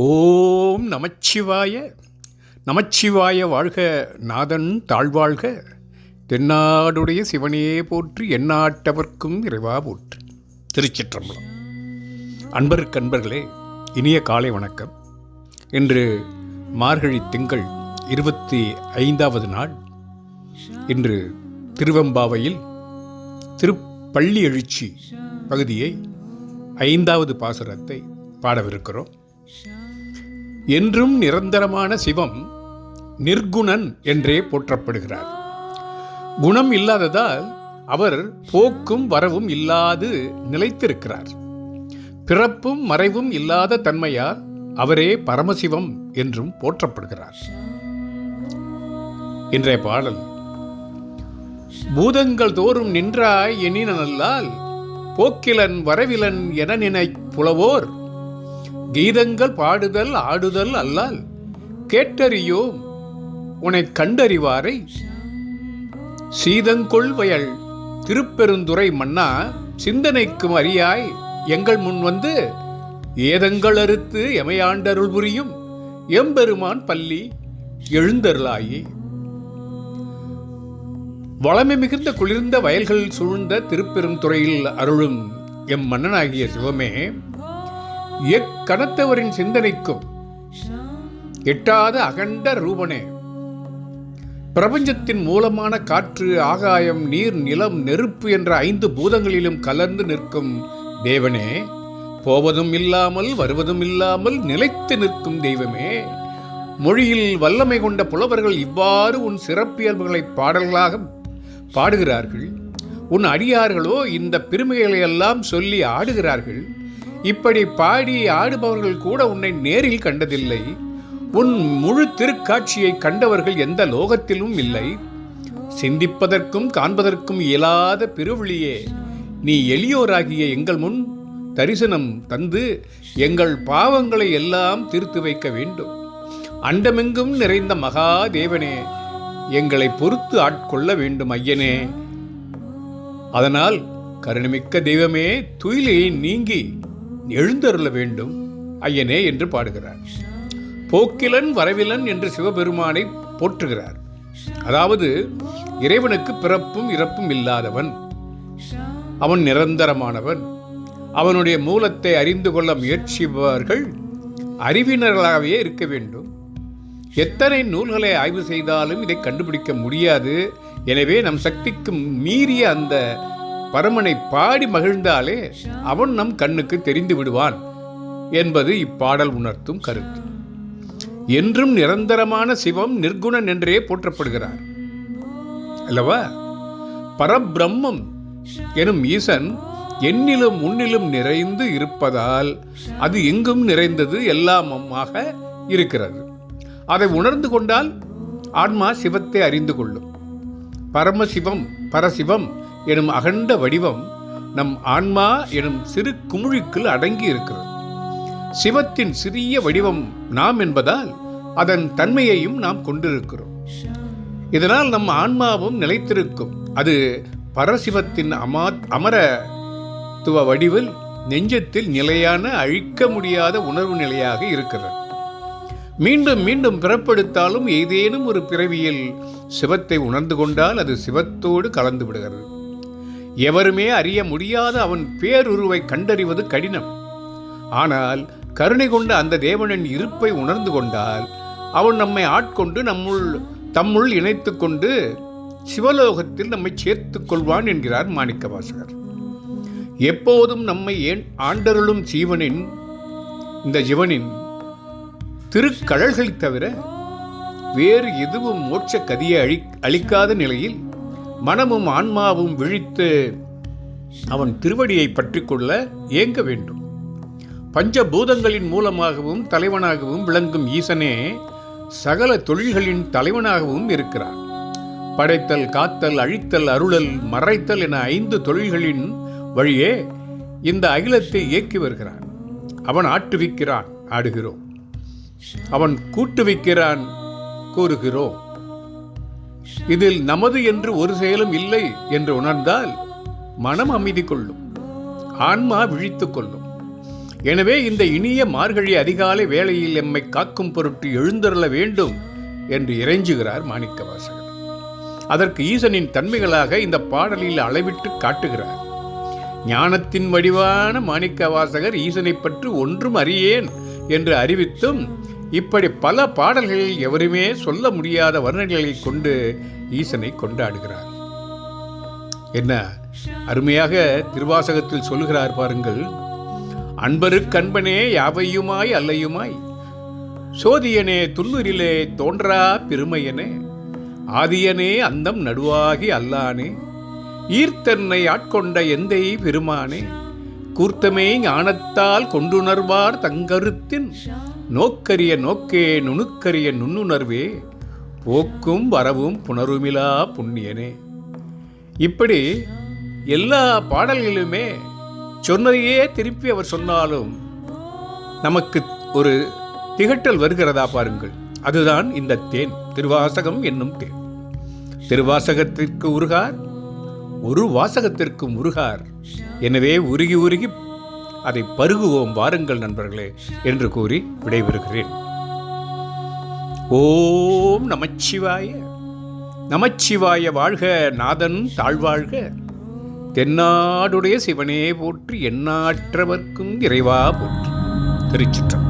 ஓம் நமச்சிவாய. நமச்சிவாய வாழ்க நாதன் தாழ்வாழ்க. தென்னாடுடைய சிவனே போற்றி எந்நாட்டவர்க்கும் இறைவா போற்றி. திருச்சிற்றம்பலம். அன்பருக்கு அன்பர்களே இனிய காலை வணக்கம். இன்று மார்கழி திங்கள் இருபத்தி ஐந்தாவது நாள். இன்று திருவெம்பாவையில் திருப்பள்ளி எழுச்சி பகுதியை ஐந்தாவது பாசுரத்தை பாடவிருக்கிறோம். என்றும் நிரந்தரமான சிவம் நிர்குணன் என்றே போற்றப்படுகிறார். குணம் இல்லாததால் அவர் போக்கும் வரவும் இல்லாது நிலைத்திருக்கிறார். பிறப்பும் மறைவும் இல்லாத தன்மையால் அவரே பரமசிவம் என்றும் போற்றப்படுகிறார். இன்றைய பாடல் பூதங்கள் தோறும் நின்றாய் எனினல்லால் போக்கிலன் வரவிலன் என நினை புலவோர் கீதங்கள் பாடுதல் ஆடுதல் அல்லால் கேட்டறியோம். உனை கண்டறிவாரை. சீதங்கொள்வயல் திருப்பெருந்துறை மன்னா சிந்தனைக்கும் அறியாய். எங்கள் முன் வந்து ஏதங்கள் அறுத்து எமையாண்டருள் புரியும். எம்பெருமான் பள்ளி எழுந்தருளாயே. வளமை மிகுந்த குளிர்ந்த வயல்கள் சூழ்ந்த திருப்பெருந்துறையில் அருளும் எம் மன்னனாகிய சிவமே எக்கணத்தவரின் சிந்தனைக்கும் எட்டாத அகண்ட ரூபனே. பிரபஞ்சத்தின் மூலமான காற்று ஆகாயம் நீர் நிலம் நெருப்பு என்ற ஐந்து பூதங்களிலும் கலந்து நிற்கும் தேவனே. போவதும் இல்லாமல் வருவதும் இல்லாமல் நிலைத்து நிற்கும் தெய்வமே. மொழியில் வல்லமை கொண்ட புலவர்கள் இவ்வாறு உன் சிறப்பியல்புகளை பாடல்களாக பாடுகிறார்கள். உன் அடியார்களோ இந்த பெருமைகளை எல்லாம் சொல்லி ஆடுகிறார்கள். இப்படி பாடி ஆடுபவர்கள் கூட உன்னை நேரில் கண்டதில்லை. உன் முழு திருக்காட்சியை கண்டவர்கள் எந்த லோகத்திலும் இல்லை. சிந்திப்பதற்கும் காண்பதற்கும் இயலாத பெருவிழியே நீ எளியோராகிய எங்கள் முன் தரிசனம் தந்து எங்கள் பாவங்களை எல்லாம் தீர்த்து வைக்க வேண்டும். அண்டமெங்கும் நிறைந்த மகாதேவனே எங்களை பொறுத்து ஆட்கொள்ள வேண்டும் ஐயனே. அதனால் கருணமிக்க தெய்வமே துயிலையை நீங்கி எழுந்தருள வேண்டும். ஐயனே என்று பாடுகிறார். போக்கிலன் வரவிலன் என்று சிவபெருமானை போற்றுகிறார். அதாவது இறைவனுக்கு பிறப்பும் இறப்பும் இல்லாதவன். அவன் நிரந்தரமானவன். அவனுடைய மூலத்தை அறிந்து கொள்ள முயற்சிப்பவர்கள் அறிவினர்களாகவே இருக்க வேண்டும். எத்தனை நூல்களை ஆய்வு செய்தாலும் இதை கண்டுபிடிக்க முடியாது. எனவே நம் சக்திக்கு மீறிய அந்த பரமனை பாடி மகிழ்ந்தாலே அவன் நம் கண்ணுக்கு தெரிந்து விடுவான் என்பது இப்பாடல் உணர்த்தும் கருத்து. என்றும் நிரந்தரமான சிவம் நிர்குணன் என்றே போற்றப்படுகிறார். அல்லவா? பரபிரம்மம் எனும் ஈசன் எண்ணிலும் உன்னிலும் நிறைந்து இருப்பதால் அது எங்கும் நிறைந்தது எல்லாமமாக இருக்கிறது. அதை உணர்ந்து கொண்டால் ஆன்மா சிவத்தை அறிந்து கொள்ளும். பரமசிவம் பரசிவம் எனும் அகண்ட வடிவம் நம் ஆன்மா எனும் சிறு குமிழிக்குள் அடங்கி இருக்கிறது. சிவத்தின் சிறிய வடிவம் நாம் என்பதால் அதன் தன்மையையும் நாம் கொண்டிருக்கிறோம். இதனால் நம் ஆன்மாவும் நிலைத்திருக்கும். அது பரசிவத்தின் அமா அமரத்துவ வடிவில் நெஞ்சத்தில் நிலையான அழிக்க முடியாத உணர்வு நிலையாக இருக்கிறது. மீண்டும் மீண்டும் பிறப்படுத்தாலும் ஏதேனும் ஒரு பிறவியில் சிவத்தை உணர்ந்து கொண்டால் அது சிவத்தோடு கலந்து விடுகிறது. எவருமே அறிய முடியாத அவன் பேருருவை கண்டறிவது கடினம். ஆனால் கருணை கொண்ட அந்த தேவனின் இருப்பை உணர்ந்து கொண்டால் அவன் நம்மை ஆட்கொண்டு நம்முள் தம்முள் இணைத்து கொண்டு சிவலோகத்தில் நம்மை சேர்த்துக் கொள்வான் என்கிறார் மாணிக்க வாசகர் எப்போதும் நம்மை ஏன் ஆண்டருளும் ஜீவனின் இந்த ஜீவனின் திருக்கழல்களை தவிர வேறு எதுவும் மோட்ச கதியை அழி அளிக்காத நிலையில் மனமும் ஆன்மாவும் விழித்து அவன் திருவடியை பற்றி கொள்ள ஏங்க வேண்டும்? பஞ்சபூதங்களின் மூலமாகவும் தலைவனாகவும் விளங்கும் ஈசனே சகல தொழில்களின் தலைவனாகவும் இருக்கிறார் படைத்தல் காத்தல் அழித்தல் அருளல் மறைத்தல் என ஐந்து தொழில்களின் வழியே இந்த அகிலத்தை இயக்கி வருகிறான். அவன் ஆட்டுவிக்கிறான் ஆடுகிறோம். அவன் கூட்டுவிக்கிறான் கூறுகிறோம். இதில் நமது என்று ஒரு செயலும் இல்லை என்று உணர்ந்தால் மனம் அமைதி கொள்ளும் ஆன்மா விழித்துக் கொள்ளும். எனவே இந்த இனிய மார்கழி அதிகாலை வேளையில் எம்மை காக்கும் பொருட்டு எழுந்தருள வேண்டும் என்று இறைஞ்சுகிறார் மாணிக்கவாசகர். அதற்கு ஈசனின் தன்மைகளாக இந்த பாடலில் அளவிட்டு காட்டுகிறார். ஞானத்தின் வடிவான மாணிக்கவாசகர் ஈசனை பற்றி ஒன்றும் அறியேன் என்று அறிவித்தும் இப்படி பல பாடல்களில் எவருமே சொல்ல முடியாத வர்ணனைகளை கொண்டு ஈசனை கொண்டாடுகிறார். என்ன அருமையாக திருவாசகத்தில் சொல்லுகிறார் பாருங்கள். அன்பருக்கன்பனே யாவையுமாய் அல்லையுமாய்? சோதியனே துன்னுரிலே தோன்றா பெருமையனே. ஆதியனே அந்தம் நடுவாகி அல்லானே. ஈர்த்தன்னை ஆட்கொண்ட எந்தை பெருமானே. கூர்த்தமே ஞானத்தால் கொண்டுணர்வார் தங்கருத்தின் நோக்கரிய நோக்கே நுணுக்கரிய நுண்ணுணர்வே போக்கும் வரவும் புணருமிலா புண்ணியனே. இப்படி எல்லா பாடல்களிலுமே சொன்னதையே திருப்பி அவர் சொன்னாலும் நமக்கு ஒரு திகட்டல் வருகிறதா பாருங்கள். அதுதான் இந்த தேன். திருவாசகம் என்னும் தேன். திருவாசகத்திற்கு உருகார் ஒரு வாசகத்திற்கு முருகார் எனவே உருகி உருகி அதை பருகுவோம் வாருங்கள் நண்பர்களே என்று கூறி விடைபெறுகிறேன். ஓம் நமச்சிவாய. நமச்சிவாய வாழ்க நாதன் தாழ்வாழ்க. தென்னாடுடைய சிவனே போற்றி எண்ணாற்றவர்க்கும் இறைவா போற்றி. திருச்சிற்றம்